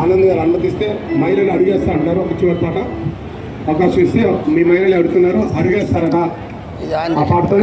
ఆనంద్ గారు అనుమతిస్తే మహిళలు అడిగేస్తా అంటారు ఒక చివరి పాట. అవకాశం ఇస్తే మీ మహిళలు అడుగుతున్నారు. అడిగేస్తారట. ఆ పాటతో.